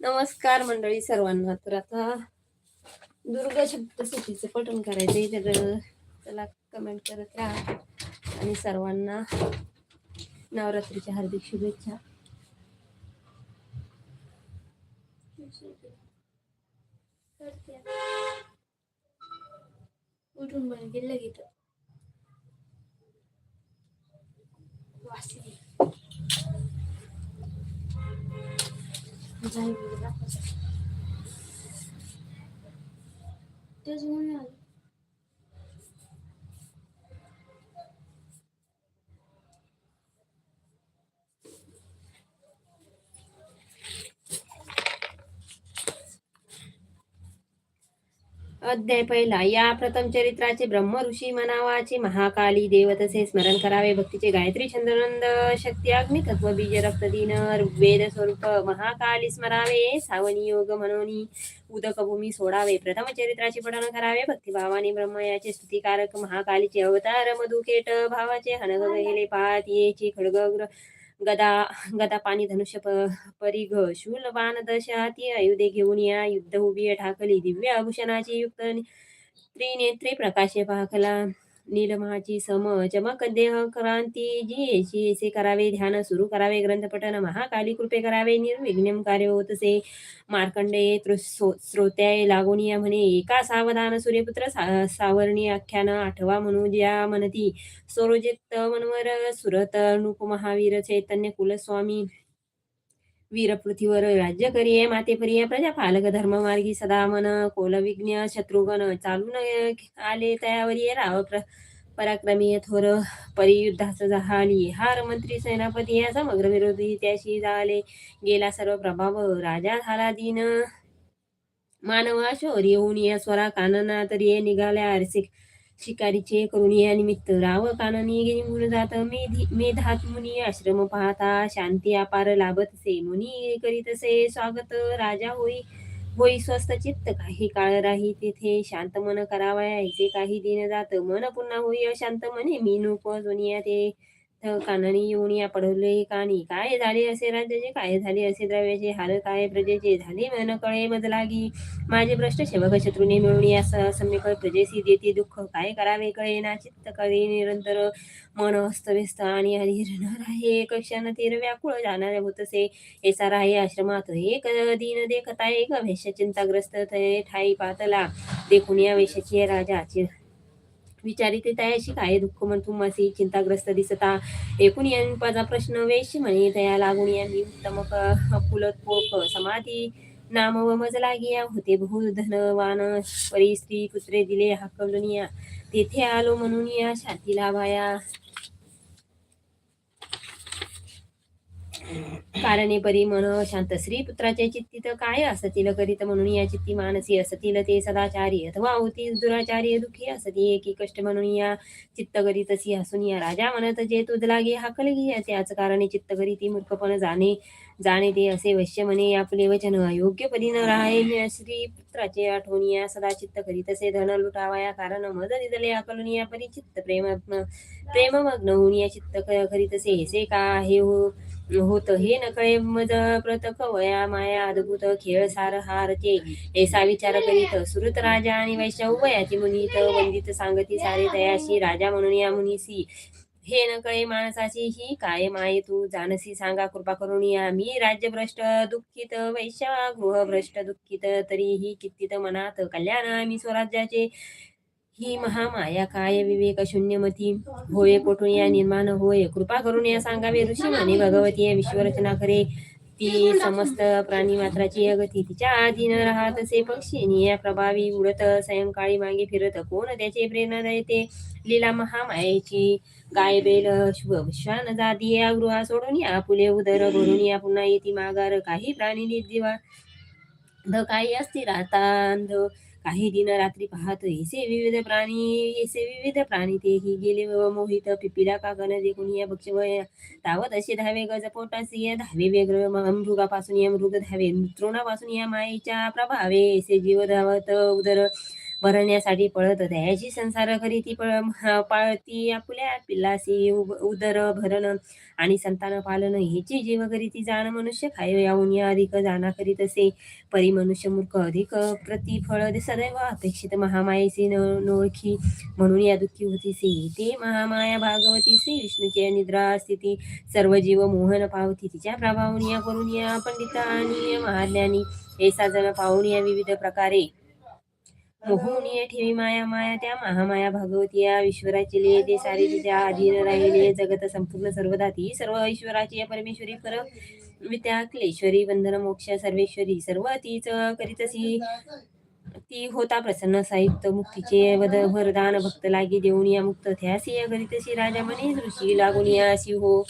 नमस्कार मंडळी सर्वांना. तर आता दुर्गा सप्तशतीचं पठण करायचंय तर त्याला कमेंट करत राहा. आणि सर्वांना नवरात्रीच्या हार्दिक शुभेच्छा. उठून बन गेलं की तर तेच म्हणून अध्याय पहिला या प्रथम चरित्राचे ब्रह्म ऋषी मनावाचे महाकाली देवतसे स्मरण करावे. भक्तीचे गायत्री चंद्रनंद शक्ती अग्नि तत्व बीज रक्तदीन वेद स्वरूप महाकाली स्मरावे. सावनी योग मनोनी उदक भूमी सोडावे. प्रथम चरित्राचे पठन करावे. भक्तिभावाने ब्रह्म याचे स्तुतिकारक महाकालीचे अवतार मधुकेट भावाचे हनग गेले पात येची खडग गदा गदा पाणी धनुष्य प- परिघ शूल बाण दशा ती आयुधे घेऊन या युद्ध उभी ठाकली. दिव्य आभूषणाची युक्त त्रिनेत्री प्रकाशे पाकला नीलमहाची सम चमक देह क्रांती जी येशी करावे ध्यान सुरू करावे ग्रंथपठन महाकाली कृपे करावे निर्विघ्न कार्य होतसे. मार्कंडे सो- श्रोत्याय लागोनिया म्हणे एका सावधान सूर्यपुत्र सा- सावरणी आख्यान आठवा म्हणू ज्या म्हणती सरोजित मनवर सुरत नुप महावीर चैतन्य कुलस्वामी वीर पृथ्वीवर राज्य करिये माते परिये प्रजा पालक धर्म मार्गी सदा मन कोलविज्ञ शत्रुघ्न चालून आले तयावरी राव प्र पराक्रमी थोर परियुद्धास झाली हार मंत्री सेनापती या समग्र विरोधी त्याशी झाले गेला सर्व प्रभाव राजा झाला दिन. मानवा शौर्य येऊन या स्वरा कानना तरी निघाल्या आरसिक शिकारीचे करून या निमित्त राव काननी निघून जात मेधी मेधात मुनी आश्रम पाहता. शांती अपार लाभतसे मुनी करीतसे स्वागत. राजा होई होई स्वस्त चित्त. काही काळ राही तेथे शांत मन करावयाचे. काही दिन जात मन पुन्हा होई अशांत मने. मी नुप जुनिया ते काननी येऊन या पडवले कानी. काय झाले असे राज्याचे? काय झाले असे द्रव्याचे? हाल काय प्रजेचे? झाले मन कळे मजलागी माझे भ्रष्ट सेवक शत्रूने मिळून या सम्यक प्रजेसी देते दुःख. काय करावे कळे ना चित्त कळे निरंतर. मन अस्तव्यस्त आणि अधीर आहे राहे. तीर व्याकुळ जाणारे होतसे? येसार राहे आश्रमात. एक दिन देखता एक वेश चिंताग्रस्त ठाई पातला. देखून या वेशाची राजाची विचारिते तयाशी काय दुःख मन तुम्हासी? चिंताग्रस्त दिसता एकूण यांचा प्रश्न वेश म्हणे तया लागून यांनी उत्तम पुलत पोक समाधी नाम व मज लागिया. होते बहु धनवान परी स्त्री पुत्रे दिले हाकलुनिया तेथे आलो म्हणून या छाती लाभाया. कारणे परी मन शांत श्री पुत्राचे तर काय असतील करीत म्हणून या चित्ती मानसी असतील ते सदाचारी अथवा होती दुराचारी दुःखी असती एकी कष्ट म्हणून या चित्त करीतसी हसून या. राजा म्हणत जे तुझ लागे हाकल घे त्याच कारणे चित्त करीती मूर्खपण जाणे जाणे ते असे वैश्य म्हणे. आपले वचन अयोग्य परी न राहे. श्री पुत्राचे आठवणीया सदा चित्त करीत असे धन लुटावया कारण मद दिदले या परिचित्त प्रेम प्रेममग्न होऊन या चित्त क- करीत असे हे का हे हो? होत हे नकळे मज प्रत कवया माया अद्भुत खेळ सार हारचे ऐसा विचार करीत सुरत राजा आणि वैश्य उभयाची मुनीत वंदित सांगती सारे तयाशी राजा म्हणून या मुनीसी. हे नकळे माणसाची ही काय माये तू? जानसी सांगा कृपा करून या. मी राज्यभ्रष्ट दुःखित वैश्या गृहभ्रष्ट दुःखित तरीही कित्तित मनात कल्याण मी स्वराज्याचे. ही महामाया काय विवेक शून्यमती होय कोठून या निर्माण होय? कृपा करून या सांगावे ऋषी माने भगवती विश्वरचना करे. ती समस्त प्राणी मात्राची अगती. तिच्या अधीन राहत असे पक्षी. या प्रभावी उडत सायंकाळी मागे फिरत कोण त्याचे प्रेरणा देते? लीला महामायेची गाय बेल शुभ श्वान जाती. या गृहा सोडून या फुले उदर भरून या पुन्हा येती माघार. काही प्राणी दिवा ध काही असते राहतांध काही दिन रात्री पाहत येसे विविध प्राणी येसे विविध प्राणी तेही गेले व मोहित पिपिला काकन देखून या पक्ष तावत असे धावे गज पोटासी या धावे वेगळ मृगापासून या मृग धावे तृणापासून या मायेच्या प्रभावे येसे जीव धावत उदर भरण्यासाठी पळत दयाची संसार करी ती पळ पाळती आपुल्या पिल्लासी उदर भरण आणि संतान पालन ह्याची जीव करी ती जाण मनुष्य खाय याहून या अधिक जाणा करीत असे. परी मनुष्य मूर्ख अधिक प्रतिफळ सदैव अपेक्षित महामायेसी न नोळखी म्हणून या दुःखी होतीसी. ते महामाया भागवती श्री विष्णूची निद्रा स्थिती सर्व जीव मोहन पावती तिच्या प्रभावून या करून या पंडिता आणि महाज्ञानी हे साधन पाहून या विविध प्रकारे मोहनीय ठेवी माया माया त्या महामाया भगवती या ईश्वराची ले ते सारे तिच्या अधीन राहिले जगत संपूर्ण सर्वदा ती. सर्व ईश्वराची या परमेश्वरी पर त्या क्लेश्वरी बंधन मोक्ष सर्वेश्वरी सर्व तीच करीतसी ती होता प्रसन्न साहित्य मुक्तीचे वद वरदान भक्त लागी देऊन या मुक्त थ्यासी या करीतसी राजा म्हणे ऋषी लागून या अशी हो.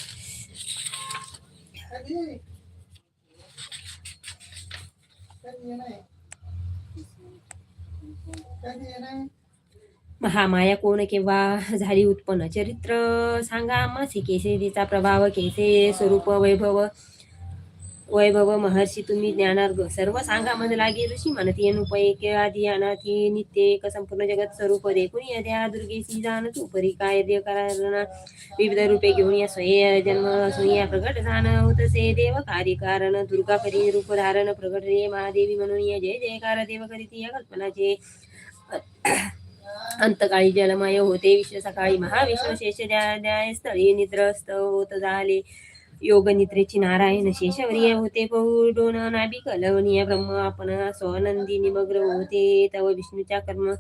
महामाया कोण केव्हा झाली उत्पन्न? चरित्र सांगा मासी केसे तिचा प्रभाव केसे स्वरूप वैभव. वैभव महर्षी तुम्ही ज्ञानार्ग सर्व सांगा मन लागे ऋषी. म्हणती अनुपये आधी अनाथी नित्य एक संपूर्ण जगत स्वरूप. देखून या त्या दुर्गेशी जाण तू परी काय देव कारण. विविध रूपे घेऊन या स्वय जन्म. असून या प्रगट जाण होतसे देव. कार्य कारण दुर्गा करी रूप धारण. प्रगट रे महादेवी म्हणून या. जय जयकार देव करीत या कल्पनाचे. अंतकाळी जलमय होते विश्व सकाळी महाविष्णू शेष स्थळी निद्रस्त होत झाले. योग निद्रेची नारायण शेषवर्य होते पौडोन नाभी कलवनीय ब्रह्म आपण स्वनंदी निमग्र होते. तव विष्णूच्या कर्म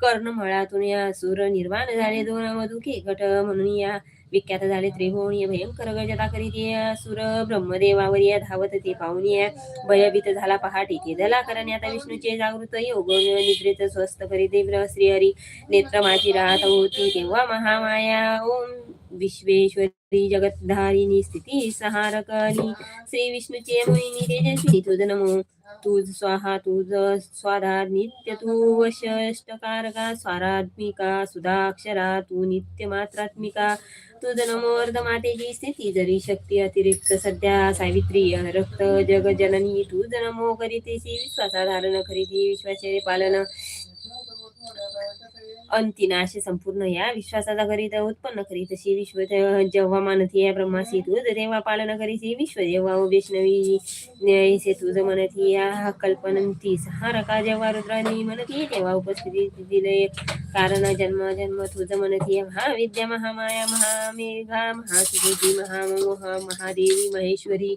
कर्णमळातून या सुर निर्माण झाले. दोन मधुके घट म्हणून या विख्यात झाले त्रिभुवनीय भयंकर गजता करीत सुर ब्रह्मदेवावर या धावत ते पाहून या भयभीत झाला पहाटे. ते दला करण्यात विष्णूचे जागृत योग निद्रेत स्वस्थ करीत. श्री हरी नेत्र माझी राहत होती. तेव्हा महामाया ओम विश्वेश्वरी जगतधारिणी स्थिती सहारकली। श्री विष्णूचे मोहिनी तेजस्विनी तुझ नमो। तुझ स्वाहा तुझ स्वाधार नित्य तू वशष्टकारका स्वारात्मिका सुधाक्षरा। तू नित्य मात्रात्मिका। तुझ नमो अर्धमातेची स्थिती। जरी शक्ती अतिरिक्त सध्या सावित्री रक्त जग जननी। तुझ नमो करीतेसी विश्वासा धारण करीती विश्वाचे पालन। अंतिनाश संपूर्ण या विश्वासाचा करीत उत्पन्न करीत अशी विश्व जेव्हा मानती या ब्रह्मासी तुझ देवा पालन करीसी विश्व देवा वैष्णवी न्यायसे तुझ म्हणती या कल्पनंती. सहारका जेव्हा रुद्रानी म्हणती तेव्हा उपस्थिती दिले. कारण जन्म जन्म तुझ म्हणती महाविद्या महामाया महामेघा महासुबुद्धी महामोह महादेवी महेश्वरी.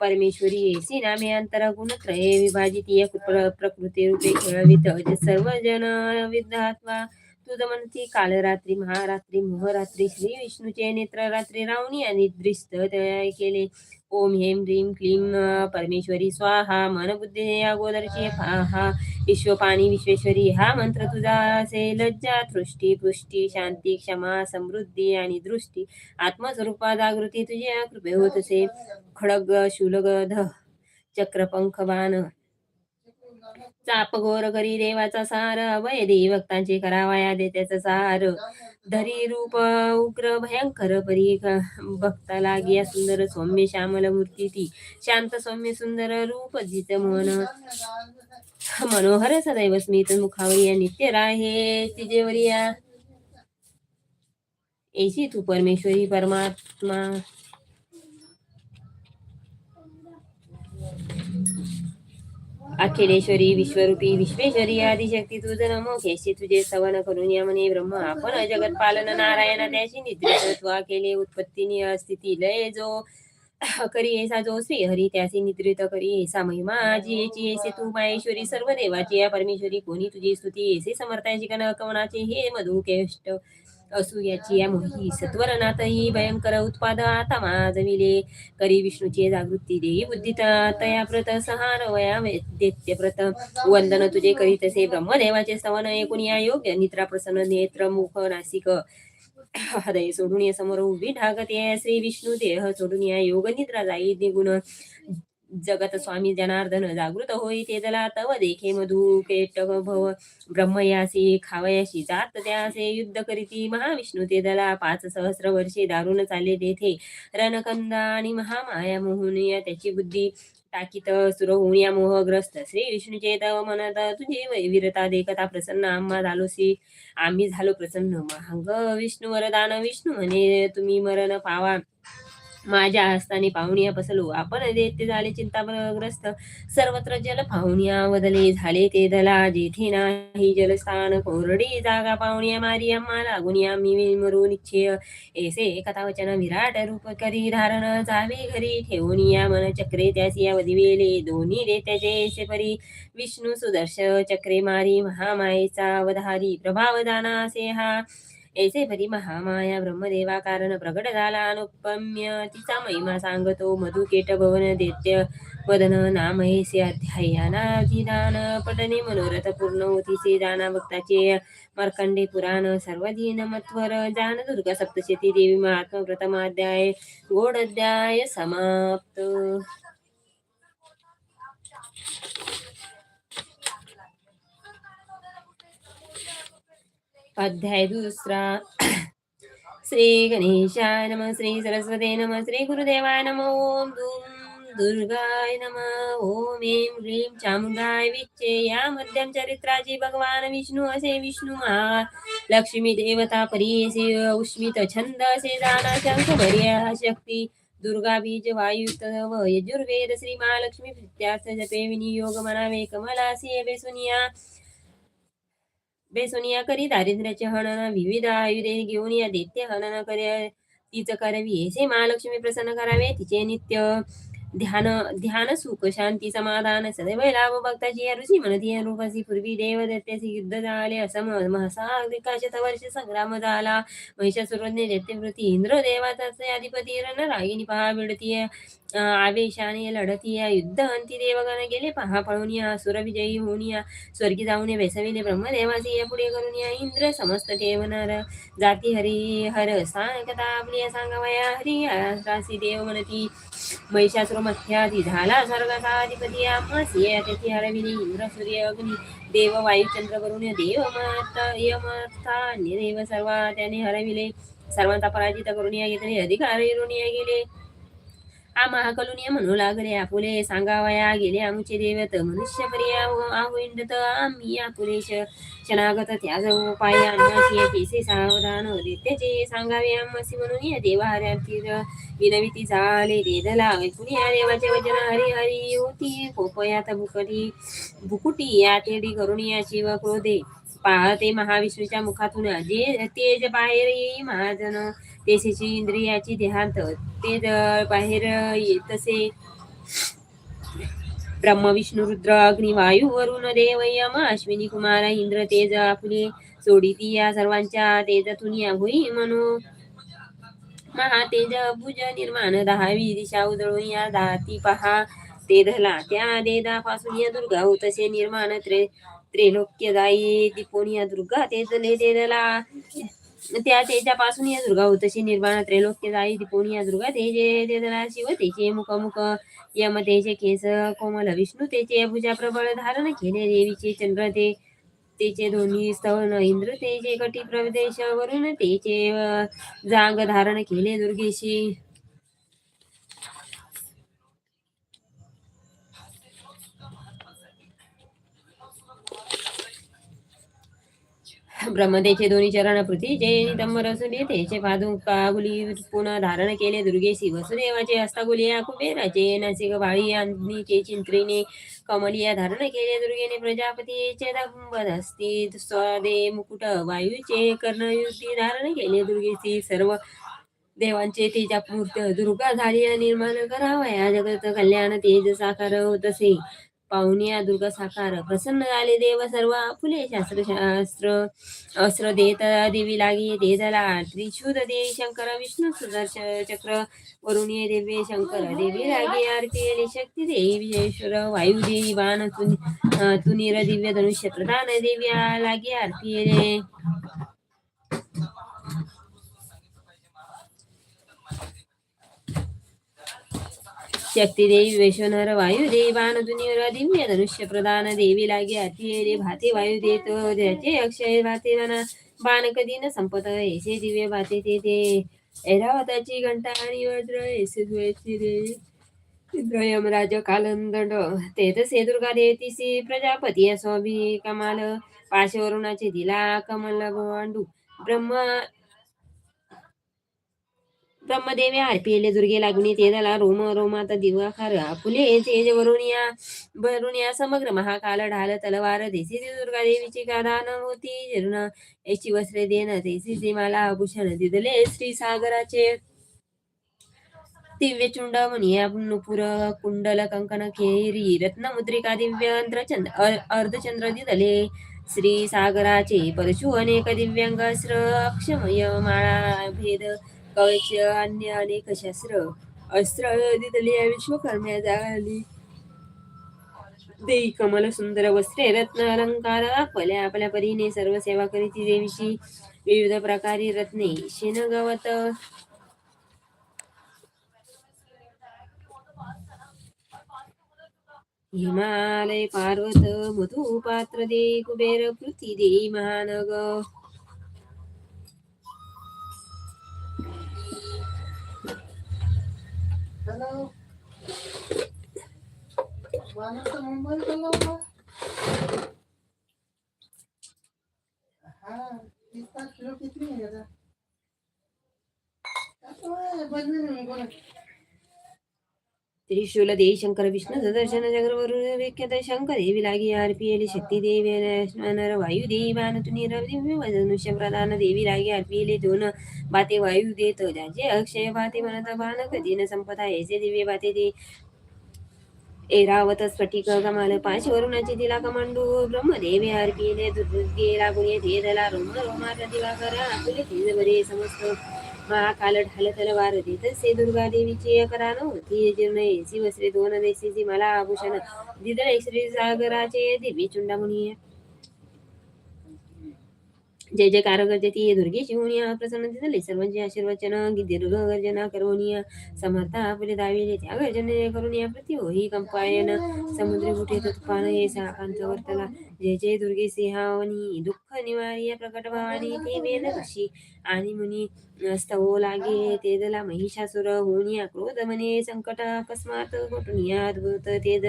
परमेश्वरी येसी नामे अंतर गुणत्रये विभाजित एक प्र- प्रकृती रूपे खेळवित जे सर्व जन विधात्वा तुझ म्हणती कालरात्री महारात्री मोहरात्री श्री विष्णूचे नेत्र रात्री रावणी आणि दृष्ट केले. ओम हेम ह्रीम क्लीम परमेश्वरी स्वाहा मन बुद्धी अगोदरची हा विश्वपाणी विश्वेश्वरी हा मंत्र तुझा असे लज्जा तृष्टी पुष्टी शांती क्षमा समृद्धी आणि दृष्टी आत्मस्वरूपा जागृती तुझ्या कृपे होत असे खडग शूलग ध चक्रपंख बाण चाप घोर करी देवाचा सार वय देवी भक्तांचे करावाया देत्याचा सार धरी रूप उग्र भयंकर परी भक्ता लागिया सुंदर सौम्य श्यामल मूर्ती ती. शांत सौम्य सुंदर रूप जित मन मनोहर सदैव स्मित मुखावरिया नित्य राहे तिजेवरिया. ऐशी तू परमेश्वरी परमात्मा. अखिलेश्वरी विश्वरूपी विश्वेश्वरी आदिशक्ती तुझ नमो केशी तुझे सवन करून या म्हणे ब्रह्म आपण जगत पालन नारायण त्याची निद्रितत्व केले उत्पत्तीनी अस्थिती लय जो करी ऐसा जो श्री हरी त्याची निद्रित करी ऐसा महिमा जी याची ऐसे तू माहेश्वरी सर्व देवाची या परमेश्वरी कोणी तुझी स्तुती ऐसे समर्थाची कन कवनाचे हे मधु केष्ट असू याची या मोही सत्वरनाथ ही भयंकर उत्पाद आता माजविले करी विष्णूची जागृती देवी बुद्धी तया प्रत सहार वया दैत्य प्रत. वंदन तुझे करी तसे ब्रह्मदेवाचे स्तवन एकूण या योग्य निद्रा प्रसन्न नेत्र मुख नासिक हृदय सोडून समोर उभी ढागते. श्री विष्णू देह सोडून या योग निद्रा जाई निगुण जगत स्वामी जनार्दन जागृत होई ते जला तव देखे मधु केटक भव. ब्रह्मयासी खावयाशी जात त्यासे. युद्ध करीती महाविष्णू ते दला पाच सहस्र वर्षे दारुण चालले तेथे. रणकंदा आणि महामाया मोहून या त्याची बुद्धी टाकीत सुर होऊन या मोहग्रस्त. श्री विष्णूचे तव म्हणत तुझे वीरता देखता प्रसन्न आम्हा झालोसी. आम्ही झालो प्रसन्न महांग. विष्णू वरदान विष्णू म्हणे तुम्ही मरण पावा. माझ्या हस्ताने पाहुणिया बसलो आपण देते झाले चिंताग्रस्त. सर्वत्र जल पाहुणिया वदले. झाले ते दला जेथे नाही जलस्थान. कोरडी जागा पाहुणिया मारी अम्मा लागून आम्ही मरून इच्छेय ऐसे कथावचन विराट रूप करी धारण जावे घरी. ठेवून या मन चक्रे त्यासी या वदिवेले. दोन्ही रेत्याचे एसे परी. विष्णू सुदर्श चक्रे मारी. महामायेचा अवधारी प्रभाव दानासे हा. ऐसे परी महामाया ब्रह्मदेवा कारण प्रगट झाला अनुपम्य तिचा महिमा सांगतो मधुकेट भवन दैत्य वदन नाम ऐसे अध्यायानाधिदान पटने मनोरथ पूर्ण होतीचे जाना भक्ताचे मार्कंडे पुराण सर्वधीन मत्वर जान दुर्गा सप्तशती देवी महात्मा प्रथमाध्याय गोड अध्याय समाप्त। अध्याय दुसरा. श्री गणेशाय नम श्री सरस्वते नम श्री गुरुदेवाय नम ओम दुर्गाय नम ओम ऐं ह्रीं चामुंडाय विच्चे या मध्यम चरित्राची भगवान विष्णू असे विष्णू महा लक्ष्मी देवता परीसे उष्मित छंद असे दाना शंख भर्या शक्ती दुर्गा बीज वायुत व यजुर्वेद श्री महालक्ष्मी प्रित्यार्थ जपे विनियोग मनावे कमलासी सुनिया बेसुनिया करी दारिद्र्याचे हनन विविध आयुधे घेऊन या दैत्य हनन करे तीच करावी. असे महालक्ष्मी प्रसन्न करावे. तिचे नित्य ध्यान ध्यान सुख शांती समाधान सदैव लाभ भक्ताची या ऋषी म्हणती या रूपाची पूर्वी देव दैत्याचे युद्ध झाले. असम महसाधिकाशत वर्ष संग्राम झाला. महिषासुरने दैत्यवृत्ती इंद्र देवाचा अधिपती रण रागिनी पहा बिडती आवेशाने लढती या युद्ध अंती देवगण गेले. पहा पळून या सुरविजयी होऊन या स्वर्गी जाऊन बेसविले ब्रह्मदेवासी या पुढे करून या. इंद्र समस्त ठेवणार जाती हरी हर सांगता कथा आपली सांगावया. हरी रासी देव म्हणती महिषासुर मथ्याधी झाला स्वर्गाचा अधिपती. आमासी अतिथी तेथे हरविली इंद्र सूर्य अग्नी देव वायुचंद्र करून देव मत यमथा देव सर्व त्याने हरविले सर्वांचा पराजित करून या घेतले अधिकार गेले. आम्हा कलुनिया म्हणू लागले आपुले सांगावया गेले आमचे देवत मनुष्य पर्या आहोंडत आम्ही आपुलेश शनागत त्याज उपाय अन्नाची केसे सावधान त्याचे सांगावे आम्हासी म्हणून या देवा विनविती झाले देदला पुण्या या देवाचे वचन हरी हरी होती कोपयात बुकटी बुकुटी या तेडी करून या शिव क्रोधे पाळते महाविष्णूच्या मुखातून जे तेज बाहेर येई महाजन तेसेची इंद्रियाची देहांत ते बाहेर तसे. ब्रह्म विष्णू रुद्र अग्निवायू वरुण देव यम अश्विनी कुमार इंद्र तेज आपले सोडिती या सर्वांच्या तेजातून या होई म्हणून महातेज भुज निर्माण दहावी दिशा उजळून या दाती पहा. ते धला त्या देदापासून या दुर्गा होतसे निर्माण त्रे त्रैलोक्यदायी दिपोणी या दुर्गा. ते तेजला त्या त्याच्यापासून या दुर्गा होत. तशी निर्माण त्रैलोक्यदायी दिपोणी या दुर्गा. तेजे तेजला शिव त्याचे मुख मुख यम त्याचे केस कोमल विष्णू तेचे भुजा प्रबळ धारण केले देवीचे चंद्र ते तेचे दोन्ही स्तवन इंद्र तेचे कटी प्रदेश वरून तेचे जांग धारण केले दुर्गेशी. ब्रह्मदेचे दोन्ही चरण पृथ्वीचे नितंबर असुले तेचे पादुकागुली पुन्हा धारण केले दुर्गेशी वसुदेवाचे हस्तागुलिया कुबेराचे नासिक बाळी आणि चिंत्रिणी कमलिया धारण केले दुर्गेने प्रजापतीचे दंबद असती स्वदे मुकुट वायूचे कर्णयुती धारण केले दुर्गेशी सर्व देवांचे तेजा मूर्त दुर्गा झाली निर्माण करावया जगत कल्याण तेज साकार होतसे पाहुण्या दुर्गा साकार प्रसन्न झाले देव सर्व. फुले शास्त्र शास्त्र अस्त्र देत देवी लागी दे झाला त्रिशूद देवी शंकर विष्णू सुदर्श चक्र वरुणी देवी शंकर देवी लागी आरती शक्ती देवी विजयेश्वर वायुदेवी बाण तुनीर दिव्य धनुष्य प्रधान देवी लागी आरती रे शक्ती देवी वैश्वनर वायुदेवी बाण तुनीर दिव्य धनुष्य प्रधान देवी लागे आरती भाते वायू देत त्याचे अक्षय भाते म्हणा बाण कधी संपत ऐसे दिव्य भाते ते ते। ऐरावताची घंटा आणि वज्र ऐसे धुळेची रे। इंद्र यमराज कालंदंड ते तसे दुर्गा देतीसी प्रजापती स्वाभी कमाल पाशवरुणाचे दिला कमल भवांडू ब्रह्मा ब्रह्मदेवे आरपीले दुर्गे लागुनी ते झाला रोम रोमात दिवाखार फुले तेज वरून या वरून या समग्र महाकाल ढाल तलवार देसी दुर्गा देवीची कादान होती जिर्ण याची वस्त्रे देन देसी ती मला आभूषण दिदले श्री सागराचे दिव्य चुंड मुनिया नुपुर कुंडल कंकण खेरी रत्नमुद्रिका दिव्य अंध्रचंद अर्धचंद्र दिदले श्री सागराचे परशु अनेक दिव्यांग अक्षमय माळा भेद कवचे अन्य अनेक शस्त्र अस्त्र? दिदले विश्वकर्म्या जागाली. देई कमल सुंदर वस्त्रे रत्न अलंकार आपल्या आपल्या परीने सर्व सेवा करीती देवीची. विविध प्रकारे रत्ने शेनगवत हिमालय पार्वत मधु पात्र दे कुबेर पृथ्वी दे महानग. किती आहे आता आता वय बदलून नाही कोणा त्रिशूल देवी शंकर विष्णू सदर्शन जगरवरुण विख्यात शंकर देवी लागी आरपी एली शक्ती देवी नर वायू देवी बाण तुनीर दिव्य धनुष्य प्रधान देवी लागी आरपी एले दोन बाते वायू देत ज्याचे अक्षय बाते म्हणत बाण कधी न संपदा ऐसे दिव्य बाते ते एरावत स्फटिक कमाल पाच वरुणाची दिला कमांडू ब्रह्मदेवी आरपी एले दुर्गे लागून येते दला रोम रोमा दिवाकर आपुले तेज समस्त महाकाल ढाल तलवार देत से दुर्गा देवीची करान होती. जीर्ण शिवश्री दोन देशी मला आभूषण. दिदळे श्री सागराचे दिव्य चुंडामुनी. जय जय कारगर्जती दुर्गे शिवनिया प्रसन्न दिदले सर्वांचे आशीर्वचन दीर्घ गर्जना करोनिया समर्था आपले दाविले त्या गर्जने करुनिया प्रति ही कंपायन। समुद्र कुठे तुफान हे साकांत वर्तला। जय जय दुर्गे सिंहावनी दुःख निवारी प्रकट भवानी ते वेद कशी आणि मुनी स्तवो लागे तेदला महिषासुर होनिया क्रोध मने संकट अकस्मात घोटुनिया अद्भुत तेद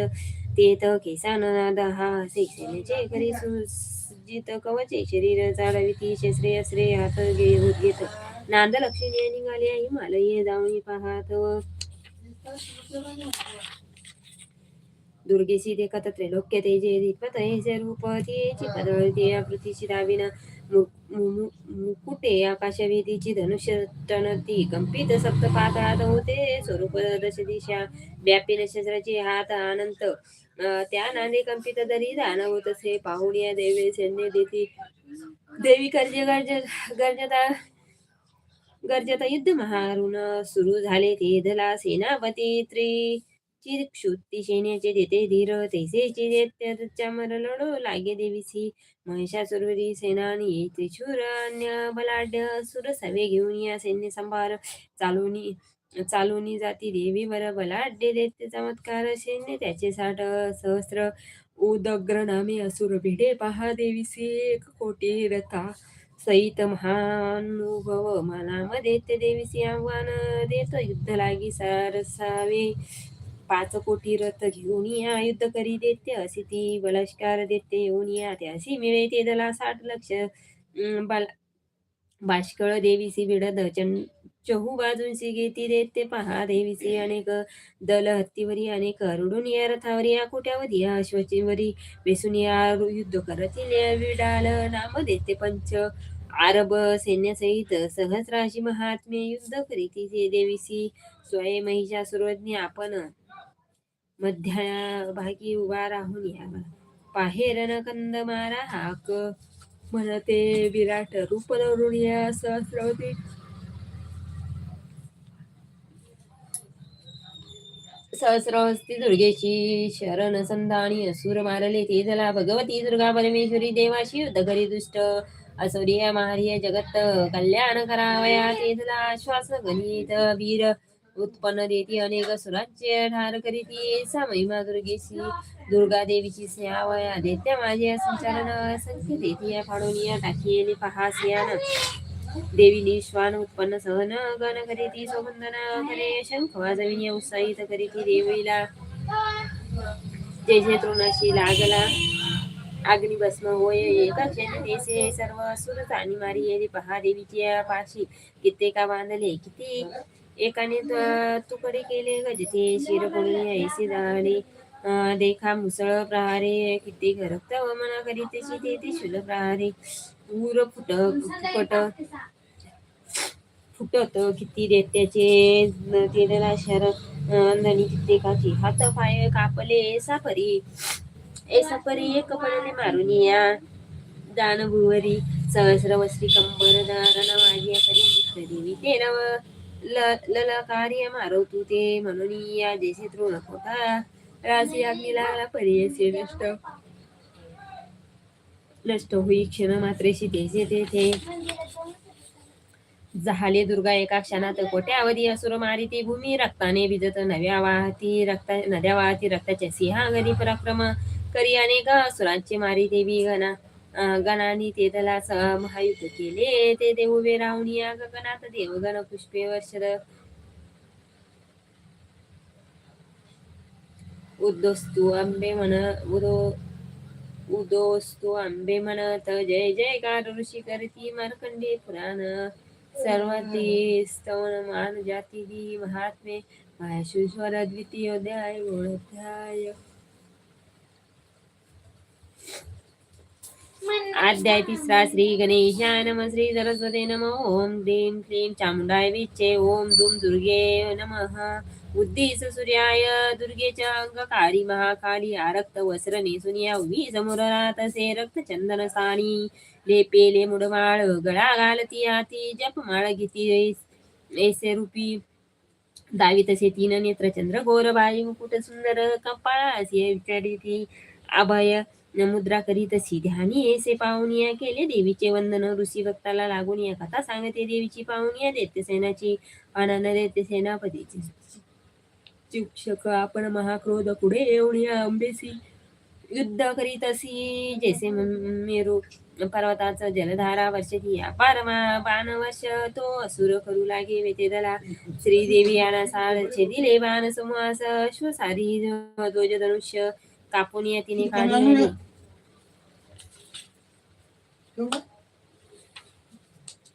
तेत केसाननाद हा असे सेनेचे करी जित कवचे शरीर चालविती शस्त्रे श्रेय हात गे होत घेत. नांद लक्ष्मी निघाले हिमालये जाऊन पाहात. दुर्गेशी देखत त्रैलोक्य तेजे दीपत हे रूप तेची पदळते पृथ्वीची दाविन. मुकुटे आकाशवेदीची धनुष्य टनती कंपित सप्त पाताळात होते स्वरूप दश दिशा व्यापी नक्षत्राचे हात अनंत. त्या नांदे कंपित दरी जाणवत तसे पाहुण्या देवे सैन्य देती. देवी कर्जे गर्ज गर्जता गर्जता युद्ध महारुण सुरू झाले. ते धला सेनापती त्रि. चिरक्षुती सैन्याचे देते धीर. तैसेची चमर मर लढो लागे देवीसी. महिषासुरवरी सेनानी त्रिशूर अन्य बलाढ्य सुर सवे घेऊन या सैन्य संभार चालूनी चालूनी जाती देवीवर बलाढ्य देते चमत्कार सैन्य त्याचे साठ सहस्र उदग्र नामे असुर भिडे पहा देवीसी एक कोटी रथा. सहित महानुभव मनामध्ये ते देवीसी आव्हान देत. युद्ध लागी सारसावे पाच कोटी रथ घेऊन या युद्ध करी देते असे ती बलाष्कार देते येऊन या. त्याशी मिळे ते दला साठ लक्ष. अं, बाष्कळ देवीसी भिडत चंड चहू बाजूंशी घेती ते पहा देवीसी अनेक दल हत्तीवरी अनेक अरुडून या रथावरी या कोट्यावधी या अश्वचीवरी बेसून या युद्ध करतील विडाल नाम देते पंच. आरब सैन्यासहित सहस्राशी महात्मे युद्ध करीती ते देवीसी स्वय महिषासुरज्ञ आपण. मध्या भागी उभा राहून या. पाहेरन कंद मारा हाक. म्हणते विराट रूप धरून या सहस्रवती. सहस्रहस्ती दुर्गेची शरण संधानी असुर मारले ते झाला भगवती दुर्गा परमेश्वरी देवाशी युद्ध करी दुष्ट. असुरिया मारिय जगत कल्याण करावया ते जला श्वास गणित वीर उत्पन्न देती अनेक सुराज्य ठार करीती. महिमा दुर्गेशी दुर्गा देवीची सेवाया देत्या. माझे संचालन संख्य देती. फाडून या पहा सियान. देवीनी श्वान उत्पन्न सहन गण करीती सोबंदन करे शंख वाजविणी उत्साहित करीती देवीला जैसे तृणाशी लागला। अग्निभस्म होय एका क्षणी सर्व असुर आणि मारी येली पहा देवीच्या पाशी। कित्येका बांधले किती एकाने त- तुकडे केले गजते शिर कोणी ऐसे दाणे देखा मुसळ प्रहारे कित्येक रक्त व मना करीत ते ते शुल प्रहारे। पूर फुट फुकट फुटत किती देत्याचे तेला शर किती कित्येकाची हात पाय कापले सापरी. ए सापरी एक पडले मारून या. दानभुवरी सहस्र कंबर दारण माझ्या करी देवी ते नव ल- ललकार्य मारवतू ते म्हणून या. देशे तृण होता रासी अग्नी लागला परी नष्ट नष्ट होई क्षण मात्रेशी देशे तेथे झाले दुर्गा एका क्षणात कोट्यावधी असुर मारिती भूमी रक्ताने भिजत नव्या वाहती रक्ता नद्या वाहती रक्ताच्या सिंहागरी पराक्रम करी अनेक असुरांचे मारी देवी गणा गणानी ते त्याला स- महायुद्ध केले. ते देव उभे राहून या गगनात देवगण पुष्पे वर्षद. उद्दोस्तू आंबे म्हण उदो उदोस्तु आंबे म्हणत जय जयकार ऋषी करती मार्कंडे पुराण। सर्वती स्तवन मान जाती दी महात्मे महेश्वर द्वितीय अध्याय गुणोध्याय अध्याय। तिसरा श्री गणेशाय नम श्री सरस्वती नम ओम क्लीं क्लीं चामुंडाय विच्चे ओम दुम दुर्गे नमः। बुद्धीस सूर्याय दुर्गेच्या अंगकारी महाकाली आरक्त वस्त्र नेसून उभी समोर राहत रक्त चंदन सानी लेपेले मुडमाळ गळा घालती हाती जपमाळ घेती ऐसे रूपी। दावी तसे तीन नेत्र चंद्र गोर बाई मुकुट सुंदर कपाळासी विचारिती अभय मुद्रा करीत ध्यानी ऐसे पाहुनिया केले देवीचे वंदन। ऋषी भक्ताला लागून या कथा सांगते देवीची पाहुनिया देते सेनाची आनंद देते सेनापतीची। शिक्षक आपण महाक्रोध पुढे येऊन या अंबेसी युद्ध करीत असी. जैसे मेरू. पर्वताचं जलधारा वर्षती अपार मा- बाणवश तो असुर करू लागे वेतेदला. श्रीदेवी याना साळ छेदिले बाण समूहास अश्वसारी ध्वज धनुष्य कापून या तिने काढले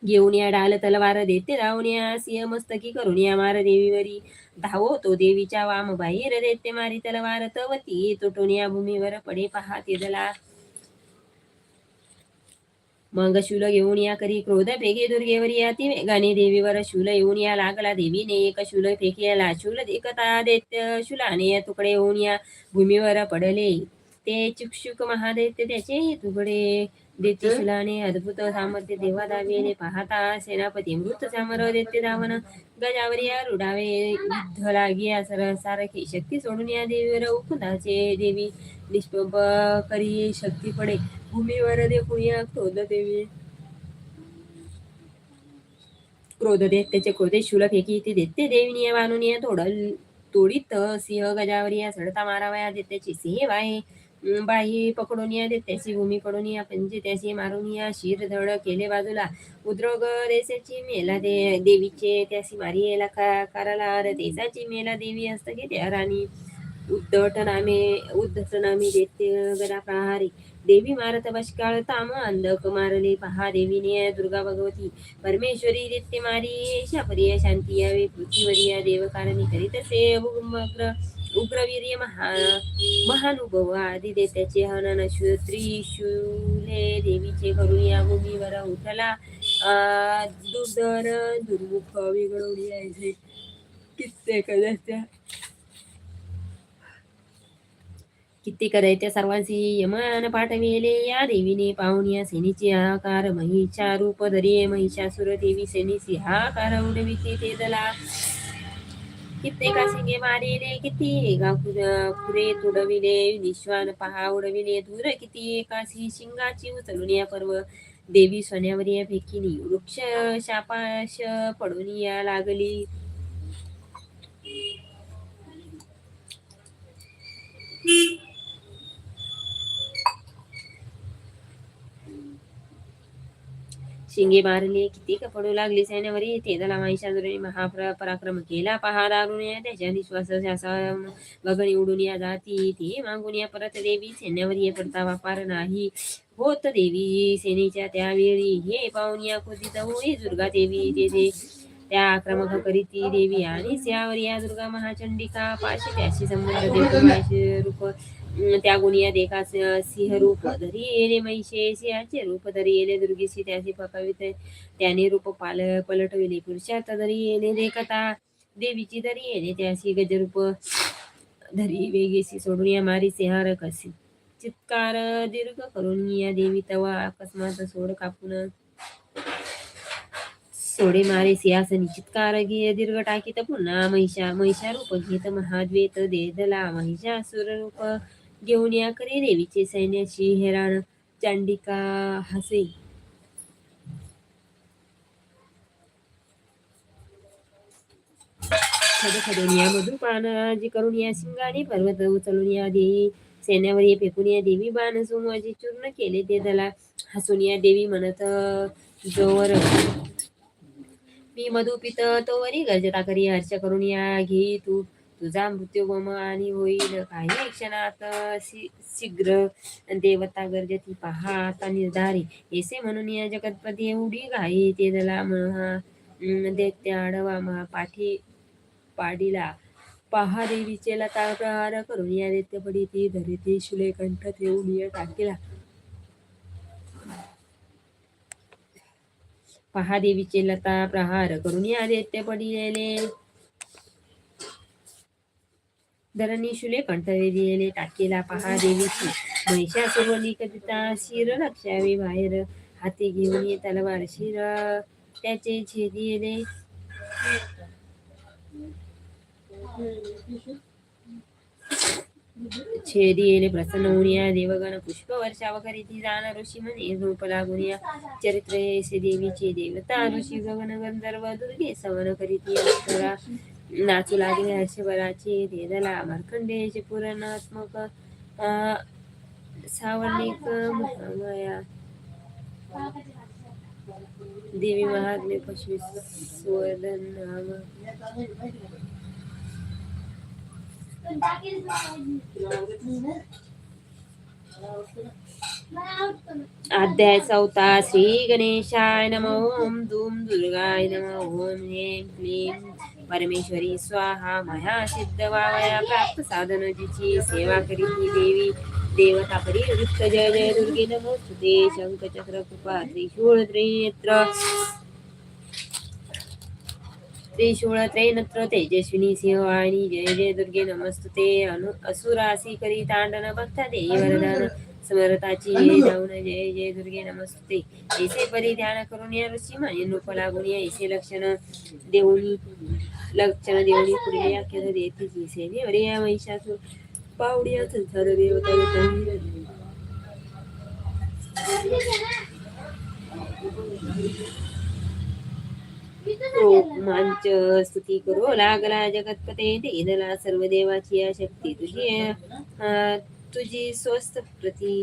घेऊन या डाल तलवार देते धावून या सिंह मस्तकी करून या मार देवीवरी धावो तो देवीच्या वाम बाहेर देते मारी तलवार तवती तुटून या भूमीवर पडे पहा तेजला मग शूल घेऊन या करी क्रोध फेके दुर्गेवर या ती वेगाने देवीवर शूल येऊन या लागला देवीने एक शूल फेकेला. शूल एकता देत शूलाने या तुकडे होऊन या भूमीवर पडले. ते चुकशुक महादैत्य त्याचे तुकडे देते शिलाने अद्भुत सामर्थ्य देवा दावेने पाहता सेनापती मृत सामर देते धावन गजावर रुडावे युद्ध लागिया सर सारखी शक्ती सोडून या देवीवर उकुंदाचे देवी. निष्पंप करी शक्ती पडे. भूमीवर देखून या क्रोध देवी. क्रोध देत त्याचे क्रोधे शूल फेकी ते देते देविनी बाणून या तोडल तोडीत सिंह गजावर या चढता मारावया देत्याची सिंह अं, बाही पकडून या देत्याची भूमी पडून या पंजे त्याची मारून या शिर धड केले बाजूला. उद्रोग देशाची मेला दे देवीचे त्याशी मारी येला का कराला अर मेला देवी असत त्या राणी. उद्धट नामे उद्धट नामे देते गदा प्रहारी. देवी मारत बष्काळ ताम अंधक मारले पहा देवीने दुर्गा भगवती. परमेश्वरी देते मारी शापरिया शांती यावे पृथ्वीवरिया देवकारणी करीत असे उग्र उग्रवीर्य महा महानुभव आदी देत्याचे हनन त्रिशूले देवीचे करून या भूमीवर उठला. दुर्धर दुर्मुख विघडवून यायचे कित्येक कित्येक दैत्या सर्वांशी यमान पाठविले. या देवीने पाहून या सेनेची हाकार महिषा रूप धरे महिषासुर देवी सेनेची हाकार उडविते ते दला. कित्येका शिंगे मारिले किती एका पुरे तुडविले निश्वान पहा उडविले धुर किती एकाशी शिंगाची उचलून या पर्व. देवी सोन्यावर या फेकिली वृक्ष शापाश पडून या लागली. शिंगे मारले किती पडू लागली सैन्यावरी त्याला महिषासुराने महाप्र पराक्रम केला. पहा दारुण या त्याच्या निश्वास शासा उडून या जाती. ते मागून या परत देवी सैन्यावर ये पडता वापार नाही होत देवी. सेनेच्या त्यावेळी हे पाहून या कुदित होई दुर्गा देवी तेथे त्या आक्रमक करीती देवी आणि त्यावर या दुर्गा महाचंडिका पाशी त्याशी संबंध देतो रूप त्या गुणिया देखा सिंह रूप धरी येले महिषे सिंहाचे रूप धरी येले दुर्गेशी त्याशी पकावित त्याने रूप पाल पलटविले पुरुषात धरी येले देखता. देवीची धरी येले त्याशी गजरूप धरी. वेगेशी सोडून या मारी सिंहार कशी चित्कार दीर्घ करून या देवी तवा अकस्मात सोड कापून. सोडे मारे सियासनी चित्कार घे दीर्घ टाकीत पुन्हा महिषा महिषा रूप घेत महाद्वेत देदला महिषासुर रूप घेऊन या करी देवीचे सैन्याची हेराण. चांडिका हसे. खद खदून जी करून या शिंगाने पर्वत उचलून या देवी. सैन्यावर ये फेकून या देवी बाण सोमवाजी चूर्ण केले ते त्याला हसून या देवी म्हणत जोवर. मी मधुपित तोवरी गर्जता करी हर्ष करून या घे तू. तुझा मृत्यू गम आणि होईल. काही क्षणात शि- शीघ्र देवता गरजती पहा आता निर्धारी. ऐसे म्हणून या जगतपती एवढी घाई. ते दला महा दैत्य आडवा महा पाठी पाडीला पहा. देवीचे लता प्रहार करून या दैत्य पडी ती धरिती शुले कंठ ठेवून या टाकीला. पहा देवीचे लता प्रहार करून या दैत्य पडिलेले धरणी शुले कंठवे दिलेले टाकेला पहा देवीची महिषासुरली निकटिता शिर लक्षावे बाहेर हाती घेऊन ये तलवार शिर त्याचे छेदिले छेदिले प्रसन्न होऊनिया देवगण पुष्प वर्षाव करीती जाण ऋषी म्हणे झोप लागूनिया चरित्र हे देवीचे देवता ऋषी गगन गंधर्व दुर्गे सवन करीती अप्सरा नाचू लागले हर्षभराचे झाला मार्कंडेचे पुराणात्मक सावर्णिक महामाया देवी महात्मे पशु सुवर्धन नाम अध्याय चौथा श्री गणेशाय नम ओम धूम दुर्गाय नम ओम ह्रीं क्लीम परमेश्वरी स्वाहा मया सिद्ध वावया प्राप्त साधन जिची सेवा करी ही देवी। देवता परी वृत्त जय जय दुर्गे नमोस्तुते शंख चक्र कृपा त्रिशूळ त्रिनेत्र। त्रिशूळ त्रैनत्र तेजस्विनी सिंहवाणी जय जय दुर्गे नमस्तुते। अनु असुरासी करी तांडन भक्ता देई वरदान समर्थाची जाऊन जय जय दुर्गे नमस्तुते ऐसे परी ध्यान करून या ऋषी माझे नृप लागून या ऐसे लक्षण देऊनी लक्षण देऊनी पुढे आख्यान देते जी सेने अरे या महिषासुर पावडिया संसार देवता गौतमी. मांच स्तुती करू लागला जगतपते देदला सर्व देवाची या शक्ती तुझी तुझी स्वस्त प्रती.